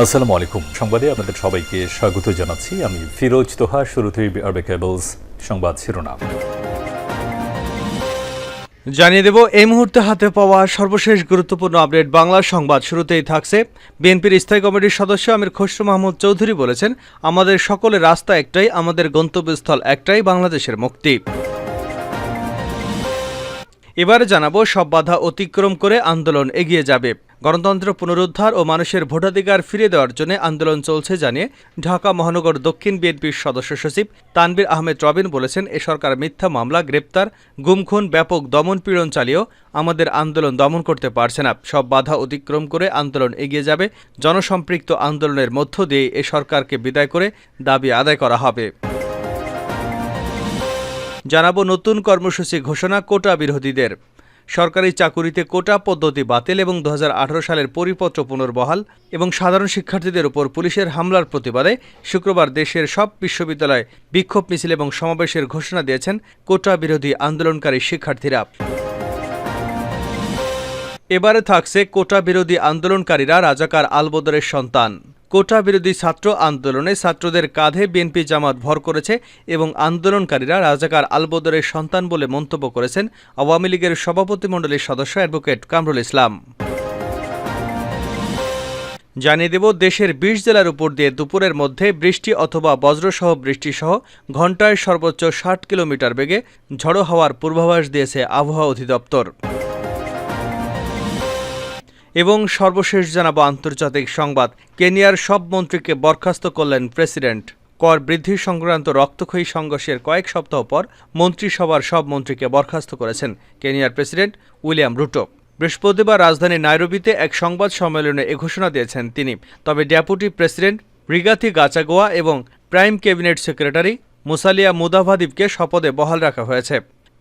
আসসালামু আলাইকুম। সংবাদে আপনাদের সবাইকে স্বাগত জানাচ্ছি। আমি ফিরোজ তোহা, শুরুতেই আরবে কেবলস সংবাদ শিরোনাম। জানিয়ে দেব, এই মুহূর্তে হাতে পাওয়া সর্বশেষ গুরুত্বপূর্ণ আপডেট বাংলা সংবাদ শুরুতেই থাকছে। বিএনপির স্থায়ী কমিটির সদস্য আমির খসরু মাহমুদ চৌধুরী বলেছেন, আমাদের সকলের রাস্তা একটাই, আমাদের গন্তব্যস্থল একটাই, বাংলাদেশের মুক্তি। এবারে জানাব, সব বাধা অতিক্রম করে আন্দোলন এগিয়ে যাবে। গণতন্ত্র পুনরুদ্ধার ও মানুষের ভোটাধিকার ফিরে দেওয়ার জন্য আন্দোলন চলছে জানিয়ে ঢাকা মহানগর দক্ষিণ বিএনপির সদস্য সচিব তানবির আহমেদ রবিন বলেছেন, এ সরকার মিথ্যা মামলা, গ্রেপ্তার, গুমখুন, ব্যাপক দমন পীড়ন চালিয়েও আমাদের আন্দোলন দমন করতে পারছে না। সব বাধা অতিক্রম করে আন্দোলন এগিয়ে যাবে। জনসম্পৃক্ত আন্দোলনের মধ্য দিয়ে এ সরকারকে বিদায় করে দাবি আদায় করা হবে। জানাব নতুন কর্মসূচি ঘোষণা কোটা বিরোধীদের। সরকারি চাকুরিতে কোটা পদ্ধতি বাতিল এবং দু হাজার আঠারো সালের পরিপত্র পুনর্বহাল এবং সাধারণ শিক্ষার্থীদের উপর পুলিশের হামলার প্রতিবাদে শুক্রবার দেশের সব বিশ্ববিদ্যালয়ে বিক্ষোভ মিছিল এবং সমাবেশের ঘোষণা দিয়েছেন কোটা বিরোধী আন্দোলনকারী শিক্ষার্থীরা। এবারে থাকছে কোটা বিরোধী আন্দোলনকারীরা রাজাকার আলবদরের সন্তান। কোটা বিরোধী ছাত্র আন্দোলনে ছাত্রদের কাঁধে বিএনপি জামাত ভর করেছে এবং আন্দোলনকারীরা রাজাকার আলবদরের সন্তান বলে মন্তব্য করেছেন আওয়ামী লীগের সভাপতিমণ্ডলীর সদস্য অ্যাডভোকেট কামরুল ইসলাম। জানিয়ে দেব, দেশের বিশ জেলার উপর দিয়ে দুপুরের মধ্যে বৃষ্টি অথবা বজ্রসহ বৃষ্টিসহ ঘন্টায় সর্বোচ্চ ষাট কিলোমিটার বেগে ঝড়ো হওয়ার পূর্বাভাস দিয়েছে আবহাওয়া অধিদপ্তর। এবং সর্বশেষ জানাব আন্তর্জাতিক সংবাদ। কেনিয়ার সব মন্ত্রীকে বরখাস্ত করলেন প্রেসিডেন্ট। কর বৃদ্ধি সংক্রান্ত রক্তক্ষয়ী সংঘর্ষের কয়েক সপ্তাহ পর মন্ত্রিসভার সব মন্ত্রীকে বরখাস্ত করেছেন কেনিয়ার প্রেসিডেন্ট উইলিয়াম রুটো। বৃহস্পতিবার রাজধানী নাইরোবিতে এক সংবাদ সম্মেলনে এ ঘোষণা দিয়েছেন তিনি। তবে ডেপুটি প্রেসিডেন্ট রিগাথি গাচাগোয়া এবং প্রাইম ক্যাবিনেট সেক্রেটারি মুসালিয়া মুদাভাদিবকে শপথে বহাল রাখা হয়েছে।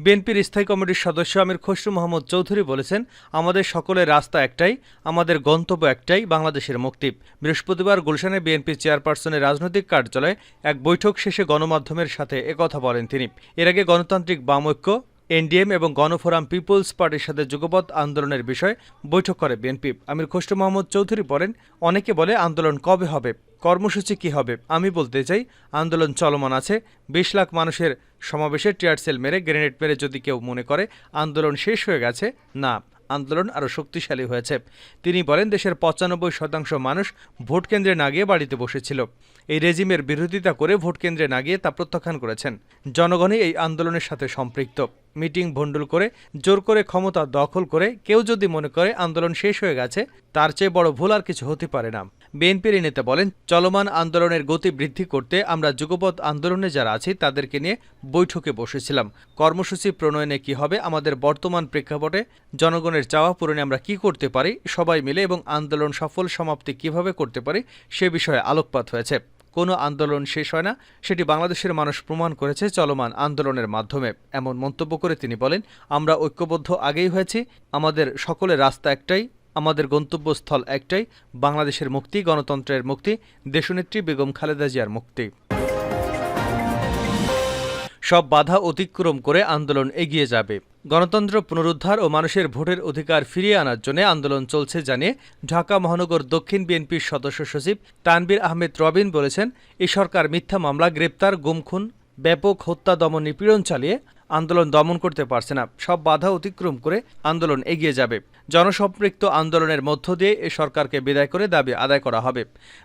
বিএনপির স্থায়ী কমিটির সদস্য আমির খসরু মোহাম্মদ চৌধুরী বলেছেন, আমাদের সকলের রাস্তা একটাই, আমাদের গন্তব্য একটাই, বাংলাদেশের মুক্তি। বৃহস্পতিবার গুলশানে বিএনপি চেয়ারপারসনের রাজনৈতিক কার্যালয়ে এক বৈঠক শেষে গণমাধ্যমের সাথে একথা বলেন তিনি। এর আগে গণতান্ত্রিক বামৈক্য এনডিএম এবং গণফোরাম পিপলস পার্টির সাথে যুগপৎ আন্দোলনের বিষয়ে বৈঠক করে বিএনপি। আমির খসরু মোহাম্মদ চৌধুরী বলেন, অনেকে বলে আন্দোলন কবে হবে, কর্মসূচি কি হবে? আমি বলতে চাই, আন্দোলন চলমান আছে, বিশ লাখ মানুষের সমাবেশে টিয়ারসেল মেরে গ্রেনেড মেরে যদি কেউ মনে করে আন্দোলন শেষ হয়ে গেছে, না। আন্দোলন আরও শক্তিশালী হয়েছে। তিনি বলেন, দেশের পঁচানব্বই শতাংশ মানুষ ভোটকেন্দ্রে না গিয়ে বাড়িতে বসেছিল। এই রেজিমের বিরোধিতা করে ভোটকেন্দ্রে না গিয়ে তা প্রত্যাখ্যান করেছেন। জনগণই এই আন্দোলনের সাথে সম্পৃক্ত। মিটিং ভণ্ডুল করে, জোর করে ক্ষমতা দখল করে কেউ যদি মনে করে আন্দোলন শেষ হয়ে গেছে, তার চেয়ে বড় ভুল আর কিছু হতে পারে না। বিএনপির নেতা বলেন, চলমান আন্দোলনের গতি বৃদ্ধি করতে আমরা যুগপৎ আন্দোলনে যারা আছি তাদেরকে নিয়ে বৈঠকে বসেছিলাম। কর্মসূচি প্রণয়নে কি হবে, আমাদের বর্তমান প্রেক্ষাপটে জনগণের চাওয়া পূরণে আমরা কি করতে পারি, সবাই মিলে এবং আন্দোলন সফল সমাপ্তি কীভাবে করতে পারি, সে বিষয়ে আলোকপাত হয়েছে। কোনো আন্দোলন শেষ হয় না, সেটি বাংলাদেশের মানুষ প্রমাণ করেছে চলমান আন্দোলনের মাধ্যমে। এমন মন্তব্য করে তিনি বলেন, আমরা ঐক্যবদ্ধ আগেই হয়েছি, আমাদের সকলের রাস্তা একটাই আমাদের গন্তব্যস্থল একটাই, বাংলাদেশের মুক্তি, গণতন্ত্রের মুক্তি, দেশনেত্রী বেগম খালেদা জিয়ার মুক্তি। সব বাধা অতিক্রম করে আন্দোলন এগিয়ে যাবে। গণতন্ত্র পুনরুদ্ধার ও মানুষের ভোটের অধিকার ফিরিয়ে আনার জন্য আন্দোলন চলছে জানিয়ে ঢাকা মহানগর দক্ষিণ বিএনপির সদস্য সচিব তানবির আহমেদ রবিন বলেছেন এই সরকার মিথ্যা মামলা, গ্রেপ্তার গুমখুন ব্যাপক হত্যা, দমন নিপীড়ন চালিয়ে আন্দোলন দমন করতে পারছে না। সব বাধা অতিক্রম করে আন্দোলন এগিয়ে যাবে। জনসম্পৃক্ত আন্দোলনের মধ্য দিয়ে এ সরকারকে বিদায় করে দাবি আদায় করা হবে।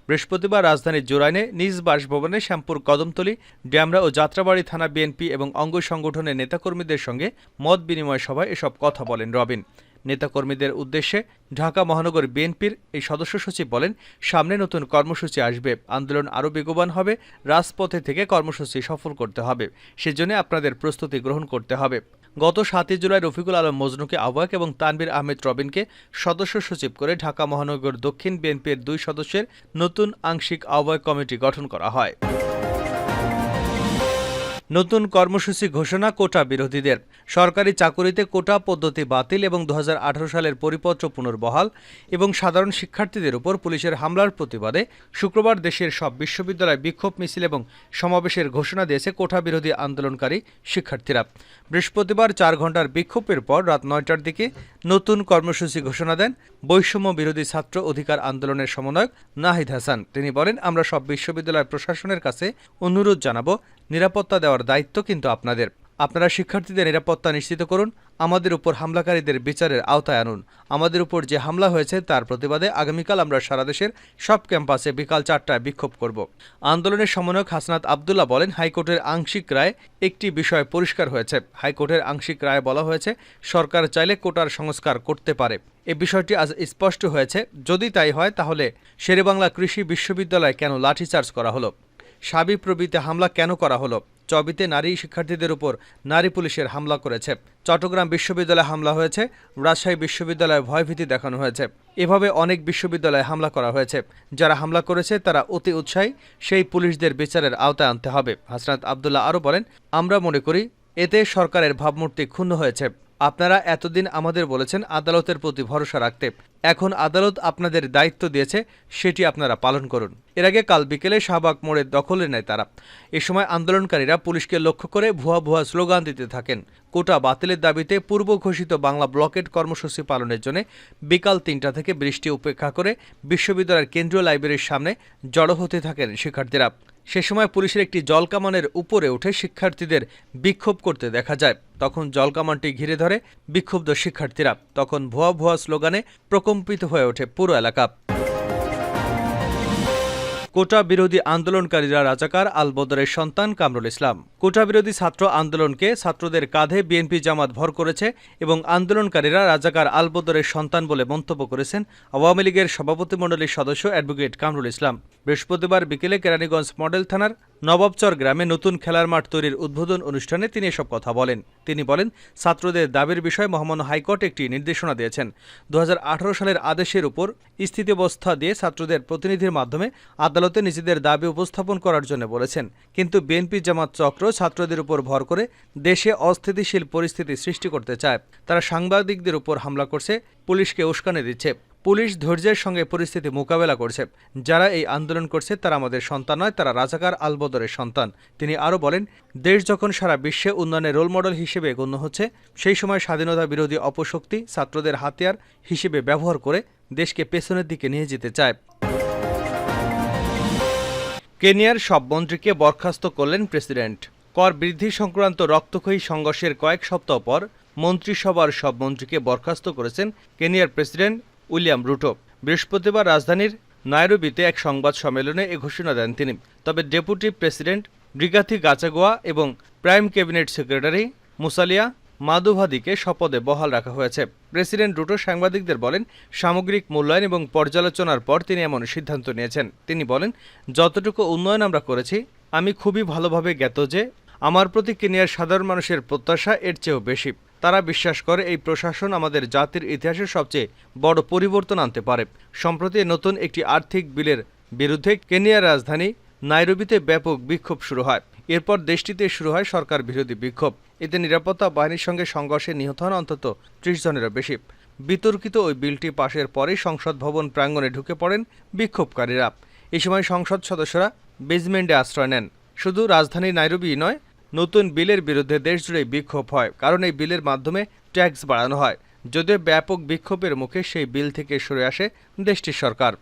বৃহস্পতিবার রাজধানীর জোরাইনে নিজ বাসভবনে শ্যামপুর কদমতলী, ড্যামরা ও যাত্রাবাড়ি থানা বিএনপি এবং অঙ্গ সংগঠনের নেতাকর্মীদের সঙ্গে মত বিনিময় সভায় এসব কথা বলেন রবিন। নেতাকর্মীদের উদ্দেশ্যে ঢাকা মহানগর বিএনপির এই সদস্য সচিব বলেন, সামনে নতুন কর্মসূচি আসবে। আন্দোলন আরও বেগবান হবে, রাজপথে থেকে কর্মসূচি সফল করতে হবে। সেজন্য আপনাদের প্রস্তুতি গ্রহণ করতে হবে। গত সাতই জুলাই রফিকুল আলম মজনুকে আহ্বায়ক এবং তানবির আহমেদ রবিনকে সদস্য সচিব করে ঢাকা মহানগর দক্ষিণ বিএনপির দুই সদস্যের নতুন আংশিক আহ্বায়ক কমিটি গঠন করা হয়। নতুন কর্মসূচি ঘোষণা কোটা বিরোধীদের। সরকারি চাকুরিতে কোটা পদ্ধতি বাতিল এবং দু হাজার আঠারো সালের পরিপত্র পুনর্বহাল এবং সাধারণ শিক্ষার্থীদের উপর পুলিশের হামলার প্রতিবাদে শুক্রবার দেশের সব বিশ্ববিদ্যালয় বিক্ষোভ মিছিল এবং সমাবেশের ঘোষণা দিয়েছে কোটা বিরোধী আন্দোলনকারী শিক্ষার্থীরা। বৃহস্পতিবার চার ঘণ্টার বিক্ষোভের পর রাত নয়টার দিকে নতুন কর্মসূচি ঘোষণা দেন বৈষম্য বিরোধী ছাত্র অধিকার আন্দোলনের সমন্বয়ক নাহিদ হাসান। তিনি বলেন, আমরা সব বিশ্ববিদ্যালয় প্রশাসনের কাছে অনুরোধ জানাব নিরাপত্তা দেওয়ার দায়িত্ব কিন্তু আপনাদের। আপনারা শিক্ষার্থীদের নিরাপত্তা নিশ্চিত করুন, আমাদের উপর হামলাকারীদের বিচারের আওতায় আনুন। আমাদের উপর যে হামলা হয়েছে তার প্রতিবাদে আগামীকাল আমরা সারা দেশের সব ক্যাম্পাসে বিকাল চারটায় বিক্ষোভ করব। আন্দোলনের সমন্বয়ক হাসনাত আবদুল্লাহ বলেন, হাইকোর্টের আংশিক রায় একটি বিষয় পরিষ্কার হয়েছে। হাইকোর্টের আংশিক রায় বলা হয়েছে, সরকার চাইলে কোটার সংস্কার করতে পারে। এ বিষয়টি আজ স্পষ্ট হয়েছে। যদি তাই হয়, তাহলে শেরেবাংলা কৃষি বিশ্ববিদ্যালয়ে কেন লাঠিচার্জ করা হলো? সাবি প্রবৃত্তি হামলা কেন করা হলো? চবিতে নারী শিক্ষার্থীদের উপর নারী পুলিশের হামলা করেছে। চট্টগ্রাম বিশ্ববিদ্যালয়ে হামলা হয়েছে, রাজশাহী বিশ্ববিদ্যালয়ে ভয়ভীতি দেখানো হয়েছে। এভাবে অনেক বিশ্ববিদ্যালয়ে হামলা করা হয়েছে। যারা হামলা করেছে, তারা অতি উৎসাহী, সেই পুলিশদের বিচারের আওতায় আনতে হবে। হাসনাত আবদুল্লাহ আরও বলেন, আমরা মনে করি, এতে সরকারের ভাবমূর্তি ক্ষুণ্ণ হয়েছে। আপনারা এতদিন আমাদের বলেছেন আদালতের প্রতি ভরসা রাখতে। এখন আদালত আপনাদের দায়িত্ব দিয়েছে, সেটি আপনারা পালন করুন। এর আগে কাল বিকেলে শাহবাগ মোড়ের দখলে নেয় তারা। এ সময় আন্দোলনকারীরা পুলিশকে লক্ষ্য করে ভুয়া ভুয়া স্লোগান দিতে থাকেন। কোটা বাতিলের দাবিতে পূর্ব ঘোষিত বাংলা ব্লকেট কর্মসূচি পালনের জন্য বিকাল তিনটা থেকে বৃষ্টি উপেক্ষা করে বিশ্ববিদ্যালয়ের কেন্দ্রীয় লাইব্রেরির সামনে জড়ো হতে থাকেন শিক্ষার্থীরা। সে সময় পুলিশের একটি জলকামানের উপরে উঠে শিক্ষার্থীদের বিক্ষোভ করতে দেখা যায়। তখন জলকামানটি ঘিরে ধরে বিক্ষুব্ধ শিক্ষার্থীরা। তখন ভুয়া ভুয়া স্লোগানে প্রকম্পিত হয়ে ওঠে পুরো এলাকা। কোটা বিরোধী আন্দোলনকারীরা রাজাকার আল বদরের সন্তান কামরুল ইসলাম। কোটা বিরোধী ছাত্র আন্দোলনকে ছাত্রদের কাঁধে বিএনপি জামাত ভর করেছে এবং আন্দোলনকারীরা রাজাকার আল বদরের সন্তান বলে মন্তব্য করেছেন আওয়ামী লীগের সভাপতিমণ্ডলীর সদস্য অ্যাডভোকেট কামরুল ইসলাম। বৃহস্পতিবার বিকেলে কেরানীগঞ্জ মডেল থানার নবাবচর গ্রামে নতুন খেলার মাঠ তৈরির উদ্বোধন অনুষ্ঠানে তিনি এসব কথা বলেন। তিনি বলেন, ছাত্রদের দাবির বিষয়ে মহামান্য হাইকোর্ট একটি নির্দেশনা দিয়েছেন। দু হাজার আঠারো সালের আদেশের উপর স্থিতাবস্থা দিয়ে ছাত্রদের প্রতিনিধির মাধ্যমে আদালতে নিজেদের দাবি উপস্থাপন করার জন্য বলেছেন। কিন্তু বিএনপি জামাত চক্র ছাত্রদের উপর ভর করে দেশে অস্থিতিশীল পরিস্থিতি সৃষ্টি করতে চায়। তারা সাংবাদিকদের উপর হামলা করছে, পুলিশকে উস্কানি দিচ্ছে। পুলিশ ধৈর্যের সঙ্গে পরিস্থিতি মোকাবেলা করছে। যারা এই আন্দোলন করছে, তারা আমাদের সন্তান নয়, তারা রাজাকার আলবদরের সন্তান। তিনি আরও বলেন, দেশ যখন সারা বিশ্বে উন্নয়নের রোল মডেল হিসেবে গণ্য হচ্ছে, সেই সময় স্বাধীনতা বিরোধী অপশক্তি ছাত্রদের হাতিয়ার হিসেবে ব্যবহার করে দেশকে পেছনের দিকে নিয়ে যেতে চায়। কেনিয়ার সব মন্ত্রীকে বরখাস্ত করলেন প্রেসিডেন্ট। কর বৃদ্ধি সংক্রান্ত রক্তক্ষয়ী সংঘর্ষের কয়েক সপ্তাহ পর মন্ত্রিসভার সব মন্ত্রীকে বরখাস্ত করেছেন কেনিয়ার প্রেসিডেন্ট উইলিয়াম রুটো। বৃহস্পতিবার রাজধানীর নাইরোবিতে এক সংবাদ সম্মেলনে এ ঘোষণা দেন তিনি। তবে ডেপুটি প্রেসিডেন্ট ব্রিগাথি গাচাগোয়া এবং প্রাইম ক্যাবিনেট সেক্রেটারি মুসালিয়া মাধুভাদিকে শপথে বহাল রাখা হয়েছে। প্রেসিডেন্ট রুটো সাংবাদিকদের বলেন, সামগ্রিক মূল্যায়ন এবং পর্যালোচনার পর তিনি এমন সিদ্ধান্ত নিয়েছেন। তিনি বলেন, যতটুকু উন্নয়ন আমরা করেছি, আমি খুবই ভালোভাবে জ্ঞাত যে আমার প্রতি কেনিয়ার সাধারণ মানুষের প্রত্যাশা এর চেয়েও বেশি। তারা বিশ্বাস করে এই প্রশাসন আমাদের জাতির ইতিহাসের সবচেয়ে বড় পরিবর্তন আনতে পারে। সম্প্রতি নতুন একটি আর্থিক বিলের বিরুদ্ধে কেনিয়ার রাজধানী নাইরোবিতে ব্যাপক বিক্ষোভ শুরু হয়। এরপর দেশটিতে শুরু হয় সরকার বিরোধী বিক্ষোভ। এতে নিরাপত্তা বাহিনীর সঙ্গে সংঘর্ষে নিহত হন অন্তত ত্রিশ জনেরও বেশি। বিতর্কিত ওই বিলটি পাশের পরেই সংসদ ভবন প্রাঙ্গণে ঢুকে পড়েন বিক্ষোভকারীরা। এ সময় সংসদ সদস্যরা বেজমেন্টে আশ্রয় নেন। শুধু রাজধানী নাইরোবি নয়, নতুন বিলের বিরুদ্ধে দেশজুড়ে বিক্ষোভ হয়, কারণ এই বিলের মাধ্যমে ট্যাক্স বাড়ানো হয়। যদিও ব্যাপক বিক্ষোভের মুখে সেই বিল থেকে সরে আসে দেশটির সরকার।